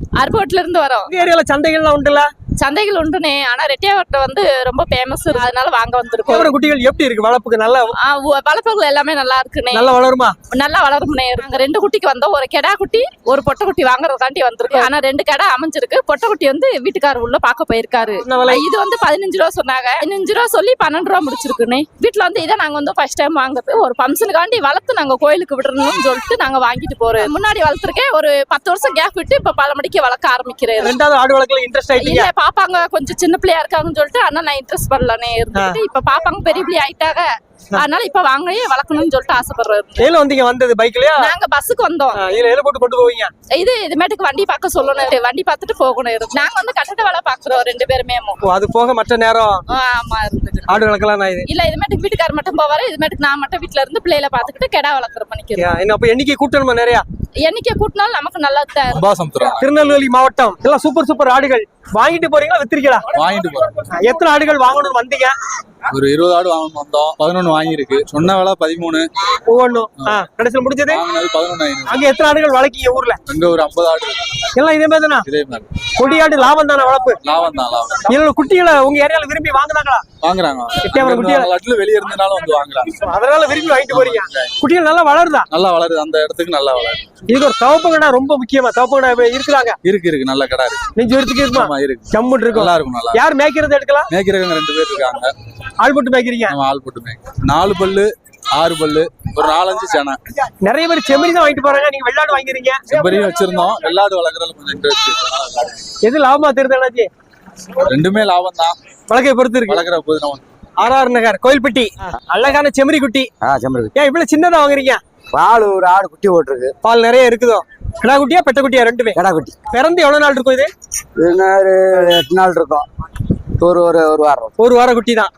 அருப்புக்கோட்டில இருந்து வரோம். ஏரியால சந்தைகள்லாம் உண்டுல? சந்தைகள் உண்டுனே ஆனா ரெட்டியாவட்ட வந்து ரொம்ப ஃபேமஸ் அதனால வாங்க வந்திருக்கோம். குட்டிகள் எப்படி இருக்கு? வளர்ப்புக்கு நல்லா வளர்ப்புகள் எல்லாமே நல்லா இருக்குனே. நல்லா வளருமா? நல்லா வளரும்னே. நாங்க ரெண்டு குட்டிக்கு வந்தோம். ஒரு கெடா குட்டி ஒரு பொட்டை குட்டி வாங்குறதுக்காண்டி வந்திருக்கோம். ஆனா ரெண்டு கெடா அமைஞ்சிருக்கு. பொட்டை குட்டி வந்து வீட்டுக்காரர் உள்ள பார்க்க போயிருக்காரு. இது வந்து பதினஞ்சு ரூபா சொன்னாங்க. பதினஞ்சு ரூபா சொல்லி பன்னெண்டு ரூபா முடிச்சிருக்குனே. வீட்டுல வந்து இதை நாங்க வந்து ஃபர்ஸ்ட் டைம் வாங்குறது. ஒரு ஃபங்க்ஷனுக்காண்டி வளர்த்து நாங்க கோயிலுக்கு விடணும்னு சொல்லிட்டு நாங்க வாங்கிட்டு போறோம். முன்னாடி வளர்த்துருக்கேன். ஒரு பத்து வருஷம் கேப் விட்டு இப்ப பல மணிக்கு வளர்க்க ஆரம்பிக்கிறேன். ரெண்டாவது ஆடு வளர்க்கல இன்ட்ரெஸ்ட் ஆயிட்டீங்க? பாப்பாங்க கொஞ்சம் சின்ன பிள்ளையா இருக்காங்கன்னு சொல்லிட்டு ஆனா நான் இன்ட்ரெஸ்ட் பண்ணலனே இருந்துட்டு இப்ப பாப்பாங்க பெரிய பிள்ளை ஆயிட்டாங்க. அதனால இப்ப வாங்கவே வளர்க்கணும்னு சொல்லிட்டு ஆசைப்படுறாரு ஏல வந்தீங்க வந்தது பைக்லயா நாங்க பஸ்ஸுக்கு வந்தோம். இதுல ஏல போட்டு கொண்டு போவீங்க? இது இதுமேட்டுக்கு வண்டி பார்க்க சொல்லணும் வண்டி பார்த்துட்டு போகணும் இருக்கு நாங்க வந்து கட்டட வேலை பாக்குறோம் ரெண்டு பேருமே அது போக மற்ற நேரம்? ஆமா இருந்துட்டு ஆடு வளர்க்கலாம் நான் இது. இல்ல இதுமேட்டுக்கு வீட்டுக்காரர் மட்டும் போவாரு இதுமேட்டுக்கு நான் மட்டும் வீட்டுல இருந்து பிள்ளைகளை பாத்துக்கிட்டு கெடா வளர்க்குற பண்ணிக்கிறேன் என்ன அப்ப எண்ணிக்கை கூட்டணுமா நிறைய? என்னைக்கு கூட்டினாலும் நமக்கு நல்லா திருநெல்வேலி மாவட்டம். எல்லாம் சூப்பர் சூப்பர் ஆடுகள். வாங்கிட்டு போறீங்களா வித்திருக்கீங்களா? வாங்கிட்டு போறோம். எத்தனை ஆடுகள் வாங்கணும்னு வந்தீங்க? ஒரு இருபது ஆடு வாங்கணும் வந்தோம். பதினொன்னு வாங்கியிருக்கு. சொன்ன விலை பதிமூணு. ஒவ்வொன்றும். கடைசியில் முடிஞ்சது? வாங்கினது பதினொன்னு அங்க எத்தனை ஆடுகள் வளர்க்கீங்க ஊர்ல? அங்க ஒரு ஐம்பது ஆடு இருக்கு. எல்லாம் இதே மாதிரி தானா? இதே மாதிரி. கொடியாடு லாபம் தானே வளர்ப்பு? லாபம் தான் லாபம் இதுல குட்டிகளை உங்க ஏரியால விரும்பி வாங்குனாங்களா? வாங்குறாங்க. எட்டயபுரம் குட்டியா? லட்டில் வெளியே இருந்தனாலும் வந்து வாங்குறாங்க. அதனால விரும்பி வாங்கிட்டு போறீங்க. குட்டிகள் நல்லா வளருதா? நல்லா வளருது. அந்த இடத்துக்கு நல்லா வளருது. இதுக்கு ஒரு தவப்பங்கடா ரொம்ப முக்கியமா? தவப்பங்கடா இருக்குறாங்க இருக்கு இருக்கு. நல்ல கடை இருக்கு. இருக்குமா? ஆமா இருக்கு. ஜம்முன்னு இருக்கும். நல்லா இருக்கும் நல்லா யார் மேய்க்கிறது எடுக்கலாம்? மேய்க்கிறவங்க ரெண்டு பேர் இருக்காங்க. ஆள் போட்டு மேய்க்கிறீங்க? ஆள் போட்டு மேய்க்க. நாலு பல்லு ஆறு பல்லு ஒரு நாலஞ்சு சேனை. நிறைய பேர் செம்மறி தான் வாங்கிட்டு போறாங்க. நீங்க வெள்ளாடு வாங்கிறீங்க செம்பரியும் வச்சிருந்தோம். வெள்ளாடு வளர்க்குறதுல கொஞ்சம் இன்ட்ரெஸ்ட் எது லாபமா தெரியுது ரெண்டுமே லாபம் தான் வழக்கை பொறுத்து இருக்கு. வளர்க்குற போது நம்ம ஆர்ஆர் நகர் கோயில்பட்டி. அழகான செம்மறி குட்டி. ஆ செம்பருத்தி ஏன் இவ்வளவு சின்னதா வாங்குறீங்க? பால் ஒரு ஆடு குட்டி போட்டிருக்கு. பால் நிறைய இருக்குதோ? கிடா குட்டியா பெட்ட குட்டியா ரெண்டுமே? கடா குட்டி. பிறந்து எவ்வளவு நாள் இருக்கும் இது? எட்டு நாள் இருக்கும். ஒரு ஒரு ஒரு வாரம் ஒரு வார குட்டி தான்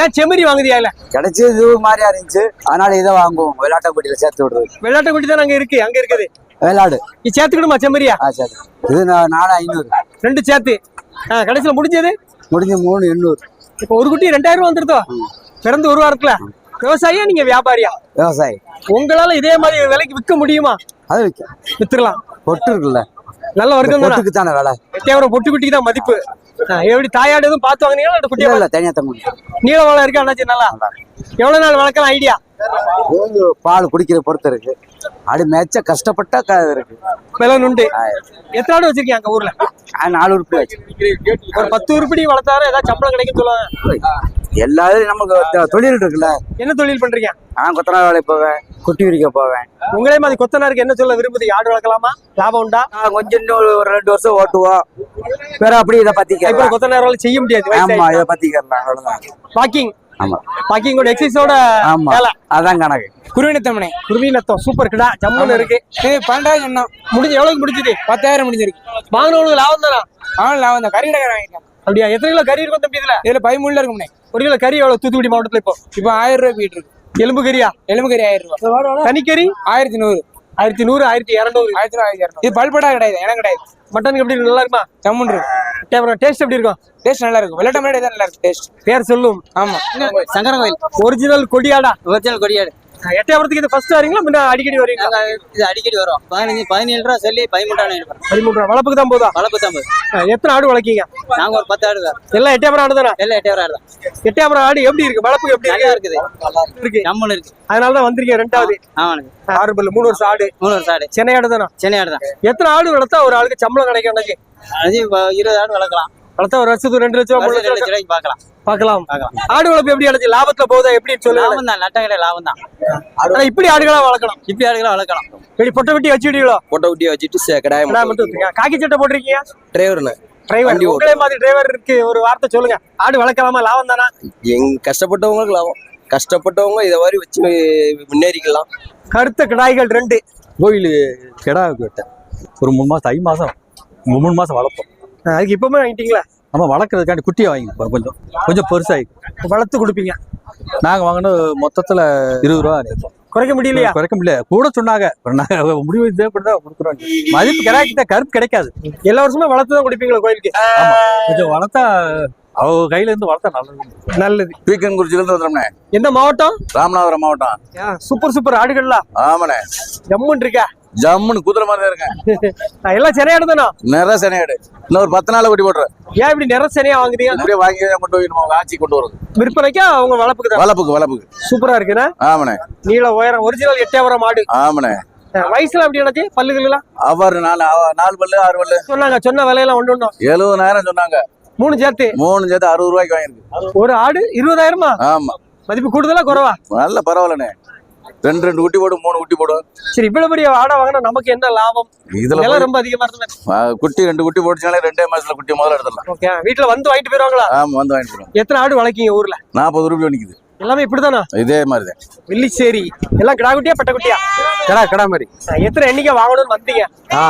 ஏன் செம்மறி வாங்குதியா இல்ல? கிடைச்சி இது மாதிரியா இருந்துச்சு. அதனால இதை வாங்குவோம். விளையாட்ட குட்டியில சேர்த்து விடுறது. வெள்ளாட்டு குட்டி தான் அங்க இருக்கு? அங்க இருக்குது. விளையாடு. நீ சேர்த்துக்கணுமா செம்மறியா? ஆ சேர்த்து. இது நாலு ஐநூறு. ரெண்டு சேர்த்து. ஆ, கடைசியில முடிஞ்சது? முடிஞ்சு மூணு எண்ணூறு. இப்போ ஒரு குட்டி ரெண்டாயிரம் ரூபா வந்துருதோ? பிறந்து ஒரு வாரத்துல? விவசாயியா நீங்க வியாபாரியா? விவசாயி. உங்களால இதே மாதிரி விலைக்கு விற்க முடியுமா? அது விற்கும் வித்துடலாம். பொட்டு இருக்குல்ல. நல்ல வர்க்கம் பொட்டுக்கு தானே விலை? பொட்டு குட்டிக்கு தான் மதிப்பு. எப்படி தாயாடு எதுவும் பார்த்து வாங்குனீங்களா இல்ல குட்டியா இல்ல தனியா தம்பி நீள வாழை இருக்கு அண்ணாச்சி? நல்லா. எவ்வளவு நாள் வளர்க்கலாம்? ஐடியா? பால் குடிக்கிற பொறுத்து இருக்கு. ஆடு மேய்ச்ச கஷ்டப்பட்ட இருக்கு. விலை நுண்டு. எத்தனை ஆடு வச்சிருக்கீங்க அங்க ஊர்ல? நாலு உருப்படி ஒரு பத்து உருப்படி வளர்த்தாரு ஏதாவது சம்பளம் கிடைக்கும் சொல்லுவாங்க. எல்லாரும் நமக்கு தொழில் இருக்குல்ல. என்ன தொழில் பண்றீங்க? நான் கொத்தனார் வேலைக்கு போவேன். குட்டி விரிக்க போவேன். உங்களே மாதிரி கொத்தனாருக்கு என்ன சொல்ல விரும்புது? ஆடு வளர்க்கலாமா? லாபம் உண்டா? கொஞ்சம் இன்னும் ஒரு ரெண்டு வருஷம் ஓட்டுவோம். வேற அப்படி இதை பத்தி இப்ப கொத்தனாரால செய்ய முடியாது ஆமா இதை பத்தி அவ்வளவுதான். வாக்கிங் ஆமா. வாக்கிங்கோட எக்ஸசைஸோட ஆமா வேலை. அதான் கணக்கு. குருவினத்தம்மனே குருவி நத்தம் சூப்பர் கிடா ஜம்முன்னு இருக்கு. இது பன்னெண்டாயிரம் முடிஞ்சு எவ்வளவுக்கு முடிஞ்சது? பத்தாயிரம் முடிஞ்சிருக்கு. வாங்கினவங்களுக்கு லாபம் தானா? அவன் நான் அந்த கறி கடை வாங்கிட்டேன் அப்படியா? எத்தனை கிலோ கறி இருக்கும் தம்பி இதுல? இதுல பதிமூணுல இருக்கும்னே ஒரு கிலோ கறி எவ்வளவு? தூத்துக்குடி மாவட்டத்துல இப்போ. இப்போ ஆயிரம் ரூபாய் போயிட்டு இருக்கு. எலும்பு கறியா? எலும்பு கறி ஆயிரம் ரூபாய். தனிக்கறி? ஆயிரத்தி நூறு. ஆயிரத்தி நூறு ஆயிரத்தி இரநூறு. ஆயிரத்தி ஆயிரத்தி இரநூறு. இது பல்படா கிடையாது எனக்கு கிடையாது. மட்டன் எப்படி இருக்கு? நல்லா இருக்குமா? ஜம்முன் இருக்கு. டேஸ்ட் எப்படி இருக்கும்? டேஸ்ட் நல்லா இருக்கும். வெள்ளட்ட மாதிரி தான் நல்லா இருக்கு டேஸ்ட் பேர் சொல்லும். ஆமா. சங்கரன் கோயில். ஒரிஜினல் கொடியாடா? ஒரிஜினல் கொடியாடு. எட்டயபுரத்துக்கு இது ஃபர்ஸ்ட் வரீங்களா முன்ன அடிக்கடி வரீங்களா? இது அடிக்கடி வரும். பதினஞ்சு பதினேழு ரூபா சொல்லி பதிமூன்றாயிரம் எடுப்போம் பதிமூன்று ரூபா. வளர்ப்புக்கு தான் போதா? வளர்ப்பு தம்பது ஆ, எத்தனை ஆடு வளர்க்கீங்க? நாங்க ஒரு பத்து ஆடு தான். எல்லாம் எட்டயபுரம் ஆடு தானே எல்லாம் எட்டாயிரம் தான் எட்டயபுரம் ஆடு எப்படி இருக்கு? வளர்ப்புக்கு எப்படி நல்லா இருக்கு. இருக்குது இருக்கு. ஜம்முன்னு இருக்கு. அதனால தான் வந்திருக்கீங்க ரெண்டாவது. ஆமானுங்க ஆறு பல்லு மூணு வருஷம் ஆடு. மூணு வருஷம் ஆடு. சென்னை ஆடு தானே சென்னை ஆடு தான் எத்தனை ஆடு வளர்த்தா ஒரு ஆளுக்கு சம்பளம் கிடைக்கும் அன்னைக்கு? அது இருபது ஆடு வளர்க்கலாம். வளர்த்தா ஒரு வருஷத்துக்கு ரெண்டு லட்சம் மூணு லட்சம் ரூபாய்க்கு பார்க்கலாம். பார்க்கலாம். ஆடு வளர்ப்பு எப்படி அடைச்சு லாபத்துல போகுதா? எப்படின்னு சொல்லுங்க. லாபம் தான் நட்ட கடை லாபம் தான் ஆனா இப்படி ஆடுகளா வளர்க்கணும் இப்படி ஆடுகளை வளர்க்கலாம். இப்படி பொட்டை வெட்டி வச்சுக்கிட்டீங்களோ பொட்டை குட்டியை வச்சுட்டு சே- கடாயை கிடா மட்டும். காக்கி சட்டை போட்டிருக்கீங்க? டிரைவர்னு டிரைவர். உங்களே மாதிரி டிரைவர் இருக்கு. ஒரு வார்த்தை சொல்லுங்க. ஆடு வளர்க்கலாமா? லாபம் தானா எங் கஷ்டப்பட்டவங்களுக்கு லாபம். கஷ்டப்பட்டவங்க இதை மாதிரி வச்சு முன்னேறிக்கலாம். கருத்த கிடாய்கள் ரெண்டு. கோயில் கிடா வெட்டேன் ஒரு மூணு மாதம் ஐ மாதம் மூணு மாதம் வளர்ப்போம் அதுக்கு இப்பவுமே வாங்கிட்டீங்களா? நம்ம வளர்க்குறதுக்காண்டி குட்டியை வாங்கிப்போம் கொஞ்சம் கொஞ்சம் பெருசாகி. வளர்த்து கொடுப்பீங்க. நாங்கள் வாங்கினது மொத்தத்தில் இருபது ரூபா குறைக்க முடியலையா? குறைக்க முடியல. கூட சொன்னாங்க. முடிவு தான் கொடுக்குறோம். மதிப்பு கிடாக்கிட்ட கருப்பு கிடைக்காது. எல்லா வருஷமே வளர்த்து தான் கொடுப்பீங்களா கோயிலுக்கு? கொஞ்சம் வளர்த்தா அவங்க கையில இருந்து வளர்த்தா நல்லது. நல்லது. பீக்கன் குறிச்சிலிருந்து வந்துடும்ண்ணே எந்த மாவட்டம்? ராமநாதபுரம் மாவட்டம். ஆ, சூப்பர் சூப்பர் ஆடுகள்லாம் ஆமாண்ணே. ஜம்முன் இருக்கா. ஜம்முன்னு குதிரை மாதிரி தான் இருக்கேன். நான் எல்லாம் சரியாடு தானோ? நிறைய சனையாடு இன்னும் ஒரு பத்து நாள் குட்டி போட்டுறேன். ஏன் இப்படி நிற சரியா வாங்குறீங்க? அப்படியே வாங்கி தான் கொண்டு போய் நம்ம ஆட்சி கொண்டு வருது விற்பனைக்கா அவங்க வளர்ப்புக்கு வளப்புக்கு வளப்புக்கு சூப்பரா இருக்குண்ணா. ஆமாண்ணே. நீள உயரம் ஒரிஜினல் எட்டாவரம் மாடு ஆமாண்ணே. வயசுல அப்படி எனக்கு பல்லுகள் அவர் நாலு அவ- நாலு பல்லு ஆறு பல்லு. சொன்னாங்க சொன்ன விலையெல்லாம் ஒண்ணு ஒண்ணும். எழுபதாயிரம் சொன்னாங்க. மூணு சேர்த்து. மூணு சேர்த்து அறுபது ரூபாய்க்கு வாங்கியிருக்கு. ஒரு ஆடு இருபதாயிரமா? ஆமா. மதிப்பு கூடுதலா குறைவா? நல்ல பரவாயில்லண்ணே. ரெண்டு ரெண்டு குட்டி போடும் மூணு குட்டி போடும் சரி இவ்வளவு பெரிய ஆடை வாங்கினா நமக்கு என்ன லாபம்? இதுல ரொம்ப அதிகமா ஆ, குட்டி ரெண்டு குட்டி போட்டுச்சாலே ரெண்டே மாசத்துல குட்டி முதல்ல எடுத்துடலாம். ஓகே வீட்டுல வந்து வாங்கிட்டு போயிருவாங்களா? ஆமா வந்து வாங்கிட்டு போடும் எத்தனை ஆடு வளர்க்கீங்க ஊர்ல? நாற்பது ரூபாய் நிக்குது. எல்லாமே இப்படிதானா? இதே மாதிரி தான் வெள்ளிச்சேரி. எல்லாம் கிடா குட்டியா பட்ட குட்டியா? கடா கடா மாதிரி. எத்தனை எண்ணிக்கை வாங்கணும்னு வந்தீங்க? ஆ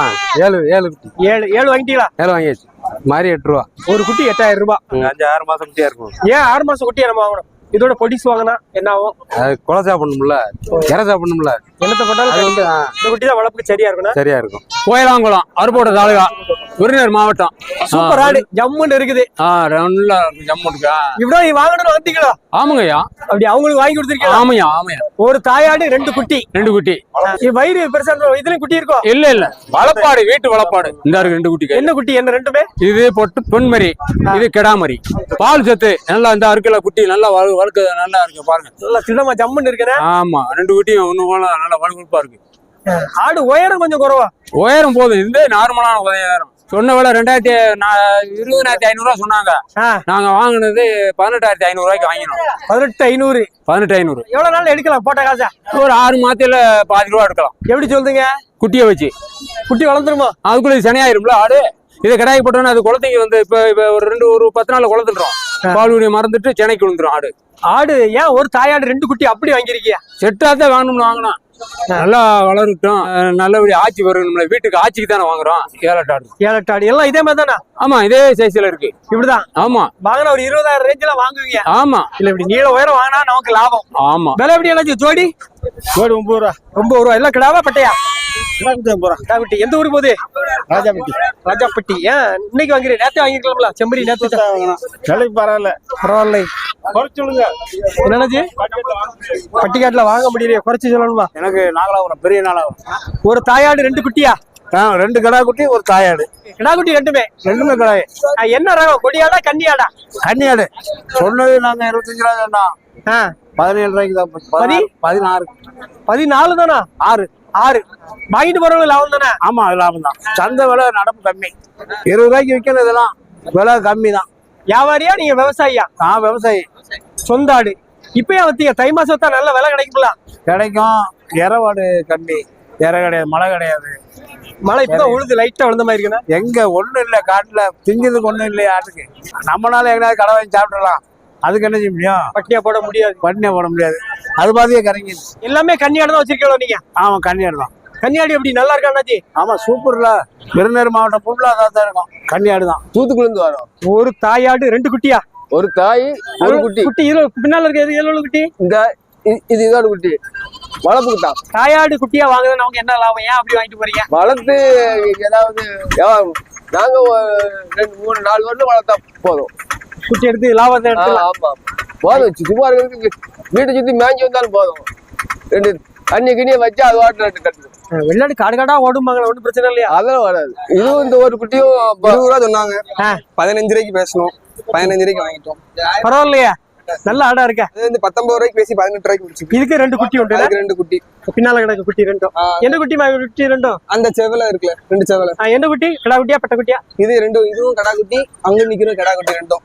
ஏழு ஏழு குட்டி. ஏழு ஏழு வாங்கிட்டீங்களா? ஏழு வாங்கியாச்சு. மாதிரி எட்டு ரூபா. ஒரு குட்டி எட்டாயிரம் ரூபாய் அஞ்சு ஆறு மாசம் குட்டியா இருக்கும். ஏன் ஆறு மாசம் குட்டியா நம்ம வாங்கணும்? இதோட பொடிஸ் வாங்கினா என்ன ஆகும்? கொலை சாப்பிடணும்ல. இறை சாப்பிடணும்ல. என்னத்தை போட்டாலும் இந்த குட்டி தான் வளர்ப்புக்கு சரியா இருக்கணும் சரியா இருக்கும். கோயிலாங்குளம் அருப்போட தாலுகா. விருதுநகர் மாவட்டம். சூப்பர் ஆடு. ஜம்முன்னு இருக்குது. ஆ நல்லா இருக்கும் ஜம்முட்டுக்கா இவ்வளவு நீ வாங்கணும்னு வந்தீங்களா? ஆமாங்கய்யா. அப்படி அவங்களுக்கு வாங்கி கொடுத்துருக்கீங்களா? ஆமையா ஆமையா ஒரு தாயாடு ரெண்டு குட்டி. ரெண்டு குட்டி. வயிறு பெருசா இதுலயும் குட்டி இருக்கும் இல்ல இல்ல. வளப்பாடு வீட்டு வளப்பாடு. இந்த இருக்கு ரெண்டு குட்டி என்ன குட்டி என்ன ரெண்டுமே? இது பொட்டு பொன்மரி. இது கெடாமரி. பால் சத்து. நல்லா இந்த இருக்குல்ல குட்டி நல்லா வளு வளர்க்கு நல்லா இருக்கு பாருங்க. நல்லா சின்னமா ஜம்முன்னு இருக்கிறேன் ஆமா ரெண்டு குட்டியும் ஒண்ணு போல நல்லா வலுவலுப்பா இருக்கு. ஆடு உயரம் கொஞ்சம் குறைவா? உயரம் போதும். இது நார்மலான உயரம் சொன்ன விலை ரெண்டாயிரத்தி இருபதாயிரத்தி ஐநூறு ரூபா சொன்னாங்க. நாங்க வாங்கினது பதினெட்டாயிரத்தி ஐநூறு ரூபாய்க்கு வாங்கினோம். பதினெட்டு ஐநூறு. பதினெட்டு ஐநூறு. எவ்வளவு நாள் எடுக்கலாம் போட்ட காசா? ஒரு ஆறு மாதத்துல பாதி ரூபா எடுக்கலாம். எப்படி சொல்றீங்க? குட்டியை வச்சு. குட்டி வளர்ந்துருமா? அதுக்குள்ள சனியாயிரும்ல ஆடு. இதை கடாய் போட்டோன்னா அது குளத்தைக்கு வந்து இப்ப இப்ப ஒரு ரெண்டு ஒரு பத்து நாள்ல குளத்துட்டுறோம் பால் குடியை மறந்துட்டு சென்னைக்கு விழுந்துரும் ஆடு. ஆடு ஏன் ஒரு தாயாடு ரெண்டு குட்டி அப்படி வாங்கிருக்கியா செட்டாதான் வாங்கணும்னு வாங்கினோம். நல்லா வளரட்டும். நல்லபடி ஆட்சி வரும் நம்மள வீட்டுக்கு ஆட்சிக்கு தானே வாங்குறோம். எட்டு ஆடு எல்லாம் இதே மாதிரி தானே? ஆமா இதே சைஸ்ல இருக்கு. இப்படிதான்? ஆமா. வாங்கினா ஒரு இருபதாயிரம் ரேஞ்சில வாங்குவீங்க. ஆமா. இல்ல இப்படி நீள உயரம் வாங்கினா நமக்கு லாபம். ஆமா. விலை எப்படி ஜோடி? ஜோடி ஒன்பது ரூபா. ஒன்பது ரூபா. எல்லாம் கிடாவா பட்டையா? கிடாக்குட்டி எந்த ஊருக்கு போகுது? ராஜாபட்டி ராஜாப்பட்டி ஏன் இன்னைக்கு வாங்குறீங்க? நேத்தே வாங்கிருக்கலாம்ல செம்பரி நேத்து விலைக்கு பரவாயில்ல. பரவாயில்ல. குறைச்சு சொல்லுங்க என்னது பட்டிக்காட்டுல வாங்க முடியலையே. குறைச்சு சொல்லணுமா? எனக்கு நாகலாபுரம் பெரிய நாகலாபுரம் ஒரு தாயாடு ரெண்டு குட்டியா? ரெண்டு கடா குட்டி ஒரு தாயாடு. கிடாக்குட்டி ரெண்டுமே. ரெண்டுமே கடாய். என்ன ரகம் கொடியாடா கன்னியாடா? கன்னியாடு. சொன்னது நாங்க இருபத்தஞ்சு ரூபா சொன்னோம் பதினேழு ரூபாய்க்கு தான் பதி? பதினாறு பதினாலு தானா? ஆறு. ஆறு. வாங்கிட்டு போறவங்க லாபம் தானே? ஆமா லாபம் தான். சந்தை விலை நடப்பு கம்மி. இருபது ரூபாய்க்கு விற்கணும் இதெல்லாம் விலை கம்மி தான். வியாபாரியா நீங்க விவசாயியா? நான் விவசாயி. சொந்த ஆடு. இப்பயே வத்தீங்க தை மாசம் தான் நல்ல விலை கிடைக்கும்ல? கிடைக்கும். இரவாடு கம்மி. இற கிடையாது மழை கிடையாது. மழை இப்பதான் உழுது லைட்டா விழுந்த மாதிரி இருக்குண்ணா. எங்க ஒண்ணும் இல்ல காட்டுல திங்கிறதுக்கு ஒண்ணும் இல்லையா ஆட்டுக்கு. நம்மளால எங்கேயாவது கடை வாங்கி சாப்பிடலாம். அதுக்கு என்ன செய்ய முடியும்? பட்டியா போட முடியாது. பண்ணே போட முடியாது. அது பாதியே கரைங்கி எல்லாமே கன்னியாடு தான் வச்சிருக்கீங்களோ நீங்க? ஆமா கன்னியாடு தான். கன்னியாடு எப்படி நல்லா இருக்கா அண்ணாச்சி? ஆமா சூப்பர்ல. விருதுநகர் மாவட்டம் ஃபுல்லா தான் இருக்கும். கன்னியாடு தான். தூத்துக்குள்ள இருந்து வரோம். ஒரு தாயாடு ரெண்டு குட்டியா? ஒரு தாய் ஒரு குட்டி. குட்டி இதுல பின்னால இருக்க எவ்வளவு குட்டி? இந்த இது இதோட குட்டி. வளர்ப்புக்கு தான் தாயாடு குட்டியா வாங்குறது நமக்கு என்ன லாபம்? ஏன் அப்படி வாங்கிட்டு போறீங்க? வளர்த்து ஏதாவது நாங்க ரெண்டு மூணு நாலு வருடம் வளர்த்தா போதும். குட்டி எடுத்து லாபத்தை எடுத்து ஆமா. போதும். சும்மா இருக்கிறதுக்கு வீட்டை சுத்தி மேய்ஞ்சி வந்தாலும் போதும். ரெண்டு தண்ணி கிண்ணியை வச்சு அது வாட்டு ரெண்டு கட்டு வெளிநாடு காடு காடா ஓடுமாங்களா ஒன்றும் பிரச்சனை இல்லையா? அதெல்லாம் வராது. இதுவும் இந்த ஒரு குட்டியும் இருபது ரூபா சொன்னாங்க. பதினஞ்சு ரூபாய்க்கு பேசணும். பதினஞ்சு ரூபாய்க்கு வாங்கிட்டோம். பரவாயில்லையா. நல்ல ஆடா இருக்க. அது வந்து பத்தொன்பது ரூபாய்க்கு பேசி பதினெட்டு ரூபாய்க்கு முடிச்சு இதுக்கு ரெண்டு குட்டி உண்டு அதுக்கு ரெண்டு குட்டி. பின்னால கிடக்கு குட்டி ரெண்டும். என்ன குட்டி குட்டி ரெண்டும்? அந்த செவல இருக்குல்ல ரெண்டு செவல. என்ன குட்டி? கிடா குட்டியா பட்ட குட்டியா? இது ரெண்டும் இதுவும் கடா குட்டி அங்க நிக்கிற கடா குட்டி ரெண்டும்.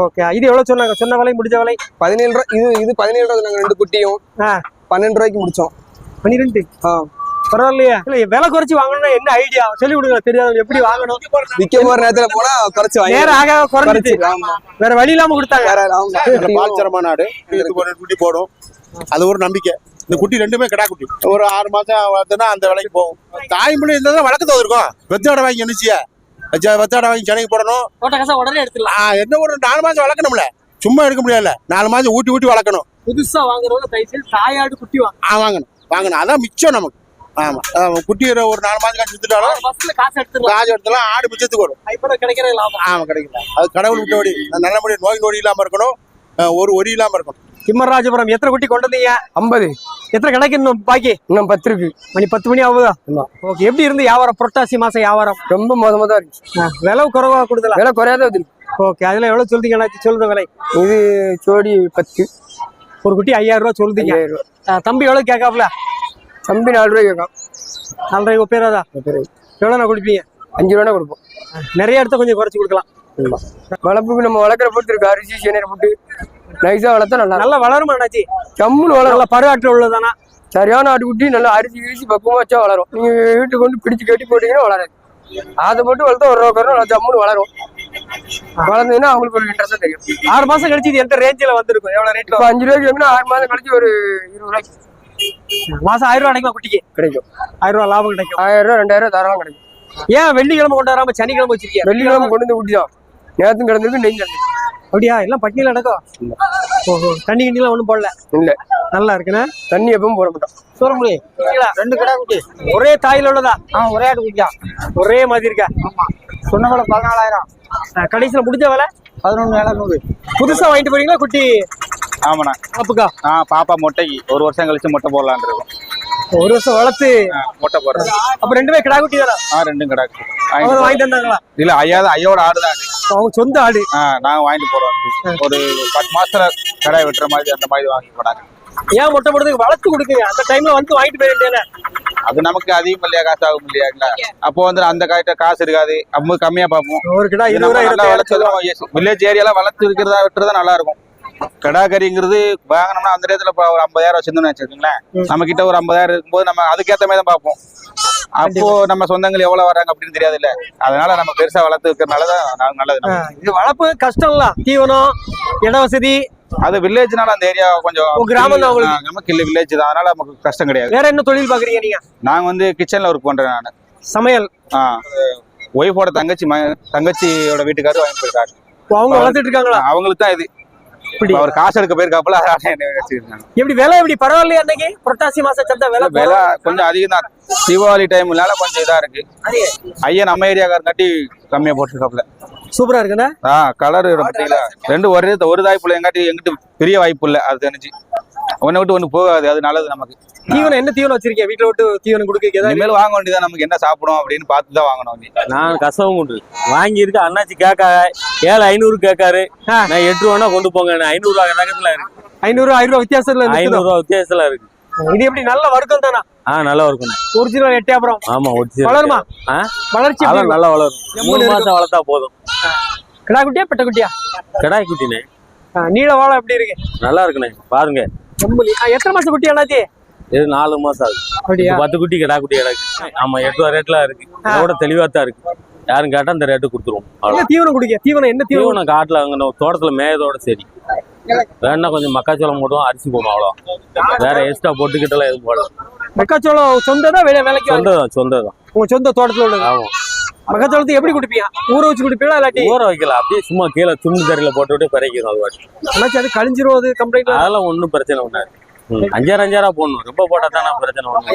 ஓகே இது எவ்வளவு சொன்னாங்க? சொன்ன விலை முடிஞ்ச விலை? பதினேழு ரூபா இது இது பதினேழு ரூபா சொன்னாங்க ரெண்டு குட்டியும். பன்னெண்டு ரூபாய்க்கு முடிச்சோம். பன்னிரெண்டு? ஆ. பரவாயில்லையா. இல்ல விலை குறைச்சு வாங்கணும்னா என்ன ஐடியா சொல்லி கொடுங்க தெரியாது எப்படி வாங்கணும்? விக்க போற நேரத்துல போனா குறைச்சு வாங்கி நேரம் ஆக குறைஞ்சிச்சு ஆமா. வேற வழி இல்லாம கொடுத்தாங்க. பால்சரமான நாடு குட்டி போடும். அது ஒரு நம்பிக்கை. இந்த குட்டி ரெண்டுமே கிடா குட்டி. ஒரு ஆறு மாசம் வளர்த்துனா அந்த விலைக்கு போகும். தாய்மொழி இருந்தால் தான் வளர்க்க இருக்கும். வெத்தாடை வாங்கி என்னச்சியா வெத்தாடை வாங்கி சென்னைக்கு போடணும். உடனே எடுத்துடலாம். ஆ, என்ன ஒரு நாலு மாசம் வளர்க்கணும்ல. சும்மா எடுக்க முடியல நாலு மாசம் ஊட்டி ஊட்டி வளர்க்கணும். புதுசா வாங்குறவங்க தயவுசெய்து தாயாடு குட்டி வாங்க. வாங்கணும். வாங்கணும். அதான் மிச்சம் நமக்கு. ஆமா. ஆமா. குட்டி ஒரு நாலு மாதம் கழிச்சு வித்துட்டாலும் காசு எடுத்தாலும் ஆடு மிச்சத்துக்கு வரும். கிடைக்கிற லாபம். ஆமா கிடைக்கும்? அது கடவுள் விட்டபடி நல்லபடியா நோய் நொடி இல்லாம இருக்கணும். ஒரு ஒரி இல்லாம இருக்கணும். திம்மராஜபுரம் எத்தனை குட்டி கொண்டு வந்தீங்க? ஐம்பது. எத்தனை கணக்கு இன்னும் பாக்கி? இன்னும் பத்து இருக்கு மணி பத்து மணி ஆகுதா. ஓகே எப்படி இருந்து வியாபாரம்? புரட்டாசி மாசம் வியாபாரம்? ரொம்ப மோசமா தான் இருக்கு விலை குறைவா கொடுதலா விலை குறையாத ஓகே அதுல எவ்வளவு சொல்றீங்க? சொல்லுங்க விலை. இது ஜோடி பத்து. ஒரு குட்டி ஐயாயிரம் ரூபாய் சொல்றீங்க. ஐயாயிரம் ரூபாய். ஆ, தம்பி எவ்வளவு கேட்காப்ல தம்பி நாலு ரூபாய் கேட்கும் நாலரை பேராதா? எவ்வளவு நான் கொடுப்பீங்க? அஞ்சு ரூபா கொடுப்போம். நிறைய இடத்த கொஞ்சம் குறைச்சு கொடுக்கலாம். வளர்ப்புக்கு நம்ம வளர்க்குற பொறுத்து இருக்கு. அரிசி சேனையை போட்டு நைஸா வளர்த்தா நல்லா. நல்லா வளருமா அண்ணாச்சி? ஜம்முன்னு வளரும். நல்லா பருவாற்று உள்ளதானா சரியான ஆட்டுக்குட்டி நல்லா அரிசி கிரிசி பக்குவமா வச்சா வளரும். நீங்க வீட்டுக்கு கொண்டு பிடிச்சு கட்டி போட்டீங்கன்னா வளராது. அதை மட்டும் வளர்த்தா ஒரு ரூபா நல்லா ஜம்முன்னு வளரும். வளர்ந்ததுன்னா அவங்களுக்கு ஒரு இன்ட்ரெஸ்டா தெரியும். ஆறு மாசம் கழிச்சு இது எந்த ரேஞ்சில வந்திருக்கும்? எவ்வளவு ரேட்ல இப்போ அஞ்சு ரூபாய்க்கு வாங்கினா ஆறு மாதம் கழிச்சு ஒரு இருபது ரூபாய்க்கு. மாசம் ஆயிரம் ரூபாய் கிடைக்குமா குட்டிக்கு? கிடைக்கும். ஆயிரம் ரூபாய் லாபம் கிடைக்கும். ஆயிரம் ரூபா ரெண்டாயிரம் ரூபா தாராளம் கிடைக்கும். ஏன் வெள்ளிக்கிழமை கொண்டு வராம சனிக்கிழமை வச்சிருக்கீங்க வெள்ளிக்கிழமை கொண்டு வந்து ஊட்டி தான் நேரத்தும் கிடந்திருக்கு நெய் கிடந்திருக்கு. அப்படியா? எல்லாம் பட்டியல நடக்கும்? ஓஹோ. தண்ணி கிண்டிலாம் ஒண்ணும் போடல? இல்ல. நல்லா இருக்குண்ணே? தண்ணி எப்பவும் போட மாட்டோம். சொல்ல முடியும் ரெண்டு கடை குட்டி ஒரே தாயில உள்ளதா? ஆ ஒரே ஆடு குட்டியா ஒரே மாதிரி இருக்கா? சொன்ன கூட பதினாலாயிரம். கடைசியில முடிஞ்ச வேலை? பதினொன்று எழுநூறு புதுசா வாங்கிட்டு போறீங்களா குட்டி? ஆமாண்ணா. அப்புக்கா ஆ பாப்பா மொட்டைக்கு ஒரு வருஷம் கழிச்சு மொட்டை போடலான்னு இருக்கோம். ஒரு வருஷம் வளர்த்து மொட்டை போடுறது அப்ப ரெண்டுமே கிடா குட்டி தானே? ஆ ரெண்டும் கிடாக்கு அவங்க வாங்கி தந்தாங்களா இல்ல ஐயா ஐயோட ஆடு தான் அவங்க சொந்த ஆடு. ஆ நாங்க வாங்கிட்டு போறோம் ஒரு பத்து மாசத்துல கடை வெட்டுற மாதிரி அந்த மாதிரி வாங்கி போனாங்க ஏன் மொட்டை போடுறதுக்கு வளர்த்து கொடுக்குங்க அந்த டைம்ல வந்து வாங்கிட்டு போய் வேண்டியதானே? அது நமக்கு அதிகம் இல்லையா காசு ஆகும் இல்லையாங்களா அப்போ வந்து அந்த காய்ட்ட காசு இருக்காது. அப்போ கம்மியா பார்ப்போம். ஒரு கிடா இருபது ரூபாய் வளர்த்ததும் வில்லேஜ் ஏரியால வளர்த்து இருக்கிறதா வெட்டுறதா நல்லா இருக்கும். கடா கறிங்கிறது வாங்கினோம்னா அந்த இடத்துல இப்போ ஒரு ஐம்பதாயிரம் வச்சிருந்தோம்னு வச்சுக்கோங்களேன். நம்ம கிட்ட ஒரு ஐம்பதாயிரம் இருக்கும்போது நம்ம அதுக்கேற்ற மாதிரி தான் பார்ப்போம். அப்போ நம்ம சொந்தங்கள் எவ்வளவு வர்றாங்க அப்படின்னு தெரியாது இல்ல அதனால நம்ம பெருசா வளர்த்து இருக்கிறதுனால தான் நல்லது. இது வளர்ப்பு கஷ்டம்ல தீவனம் இட வசதி அது வில்லேஜ்னால அந்த ஏரியா கொஞ்சம் கிராமம் நமக்கு இல்ல வில்லேஜ் தான். அதனால நமக்கு கஷ்டம் கிடையாது. வேற என்ன தொழில் பாக்குறீங்க நீங்க? நாங்க வந்து கிச்சன்ல ஒர்க் பண்றேன் நான். சமையல். ஒய்ஃபோட தங்கச்சி தங்கச்சியோட வீட்டுக்காரர் வாங்கி போயிருக்காரு அவங்க வளர்த்துட்டு இருக்காங்களா? அவங்களுக்கு தான் இது. அவர் காசு எடுக்க போயிருக்காப்புல எப்படி விலை எப்படி? பரவாயில்லையா அன்னைக்கு? புரட்டாசி மாசம் சந்தை விலை விலை கொஞ்சம் அதிகம் தான். தீபாவளி டைம்னால கொஞ்சம் இதா இருக்கு. ஐயா நம்ம ஏரியாக்காரன் கட்டி கம்மியா போட்டிருக்காப்புல. சூப்பரா இருக்குண்ணா. ஆ கலர் ரெண்டு ஒரே ஒரு தாய் எங்காட்டி எங்கிட்ட பெரிய வாய்ப்பு இல்லை அது தெரிஞ்சு. ஒண்ணு விட்டு ஒண்ணு போகாது அது நல்லது நமக்கு. தீவனம் என்ன தீவனம் வச்சிருக்கீங்க? வீட்டுல விட்டு தீவனம் கொடுக்க ஏதாவது இனிமேல் வாங்க வேண்டியதான் நமக்கு என்ன சாப்பிடும் அப்படின்னு பார்த்து தான் வாங்கணும் நான் கசவம் கொண்டு வாங்கியிருக்கு. அண்ணாச்சி கேட்காக ஏழு ஐநூறு கேட்காரு. நான் எட்டு ரூபா கொண்டு போங்க. ஐநூறு ரூபா ரகத்துல இருக்கு. ஐநூறு ஆயிரம் ரூபாய் வித்தியாசத்துல ஐநூறு ரூபா வித்தியாசத்துல இருக்கு. இது எப்படி நல்ல வர்க்கம் தானா? ஆ நல்லா இருக்கும் ஒரிஜினல் எட்டியாபுரம் ஆமா ஒடிச்சு வளருமா? ஆ? வளர்ச்சி இருக்கும்? நல்லா வளரும். மூணு. மாசம் வளர்த்தா போதும். கிடா குட்டியா பெட்ட குட்டியா? கிடாய் குட்டினே நீள வாழை எப்படி இருக்கு? நல்லா இருக்குண்ணே. பாருங்க. செம்புலி. எத்தனை மாசம் குட்டி அண்ணாச்சி? இது நாலு மாசம் ஆகுது. பத்து குட்டி கிடா குட்டி கிடக்கு ஆமா எட்டு ரூபா ரேட்ல இருக்கு. இதோட தெளிவா தான் இருக்கு. யாரும் கேட்டா இந்த ரேட்டு கொடுத்துருவோம். தீவனம் குடிக்க? தீவனம் என்ன தீவனம்? காட்டுல அங்க தோட்டத்துல மேயதோட சரி வேணா கொஞ்சம் மக்காச்சோளம் போடுவோம் அரிசி போடும் அவ்வளோ வேற எக்ஸ்ட்ரா போட்டுக்கிட்டலாம் எதுவும் போடலாம் மக்காச்சோளம் சொந்ததா வெளிய விலைக்கு வாங்கி- சொந்தம் சொந்தம் உங்க சொந்த தோட்டத்துல உள்ளது? ஆமா. மக்காச்சோளத்தை எப்படி குடிப்பீங்க? ஊற வச்சு குடிப்பீங்களா இல்லாட்டி? ஊற வைக்கல அப்படியே சும்மா கீழே துண்டு தரையில போட்டு விட்டு பறிக்கணும் அது வாட்டி அண்ணாச்சி அது கழிஞ்சிரும் அது கம்ப்ளைண்ட் அதெல்லாம் ஒன்றும் பிரச்சனை ம். அஞ்சாறு அஞ்சாரா போடணும். ரொம்ப போட்டா தானே பிரச்சனை ஒண்ணு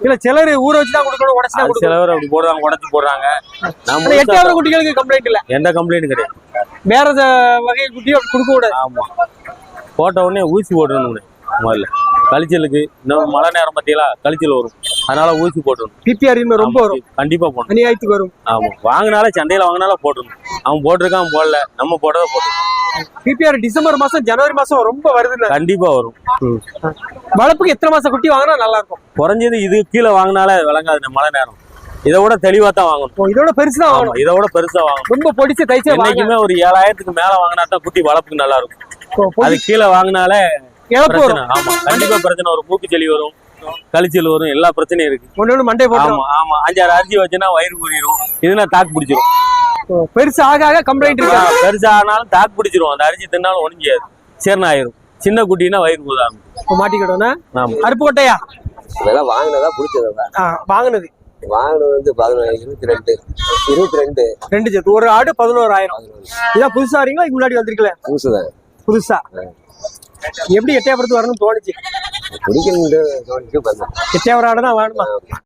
இல்ல. சிலர் ஊற வச்சு தான் கொடுக்கணும் உடச்சு தான் அது கொடுக்கணும். சில பேர் அப்படி போடுறாங்க உடச்சு போடுறாங்க. நம்ம எட்டாவது குட்டிகளுக்கு கம்ப்ளைண்ட் இல்ல. எந்த கம்ப்ளைண்ட் கிடையாது. வேற வகை குட்டியும் கொடுக்க கூடாது. ஆமா. போட்ட உடனே ஊசி போடணும் முதல்ல. கழிச்சலுக்கு இன்னும் மழை நேரம் பார்த்தீங்களா? கழிச்சல் வரும். அதனால ஊசி போட்டுடணும். பிபிஆர் ரொம்ப வரும். கண்டிப்பா போடணும். அநியாயத்துக்கு வரும். ஆமா வாங்கினால சந்தையில வாங்கினால போட்டுடணும். அவன் போட்டிருக்கான் போடல. நம்ம போட்டதை போட்டோம் பிபிஆர் டிசம்பர் மாசம் ஜனவரி மாசம் ரொம்ப வருது கண்டிப்பா வரும். வளர்ப்புக்கு எத்தனை மாசம் குட்டி வாங்கினா நல்லா இருக்கும் குறைஞ்சது இது கீழே வாங்கினாலே விளங்காது மழை நேரம். இதை விட தெளிவா தான் வாங்கணும். இதோட பெருசு வாங்கணும். இதை விட பெருசா வாங்கணும். ரொம்ப பொடிச்சு தைச்சே என்னைக்குமே ஒரு ஏழாயிரத்துக்கு மேல வாங்கினா தான் குட்டி வளர்ப்புக்கு நல்லா இருக்கும் அது கீழே வாங்கினாலே இழப்பு பிரச்சனை. வரும்? ஆமா கண்டிப்பா பிரச்சனை வரும். மூக்கு செளி வரும் கழிச்சல் வரும் எல்லா பிரச்சனையும் இருக்கு. ஒண்ணு மண்டை போட்டுரும். ஆமா ஆமா. அஞ்சாறு அரிசி வச்சுன்னா வயிறு ஊறிடும் இதுனா தாக்கு பிடிச்சிரும். பெருசு ஆக ஆக கம்ப்ளைண்ட் இருக்கு. பெருசா ஆனாலும் தாக்கு பிடிச்சிரும். அந்த அரிசி தின்னாலும் ஒழிஞ்சாது சேர்னா ஆயிரும். சின்ன குட்டினா வயிறு மாட்டிக்கிட்டோம்னா ஆமா. அருப்பு கொட்டையா? விலை வாங்கினதா பிடிச்சதா? வாங்குனது. வாங்கினது வந்து பதினொன்று இருபத்தி ரெண்டு. இருபத்தி ரெண்டு. ரெண்டு ஒரு ஆடு பதினோராயிரம். இதான் புதுசா வரீங்களா? இதுக்கு முன்னாடி வந்திருக்கல. புதுசுதான் புதுசா. எப்படி எட்டையாபுரத்து வரணும்னு தோணுச்சு? தோணிட்டு வந்தேன் எட்டையாபுரம் தான் வேணுமா?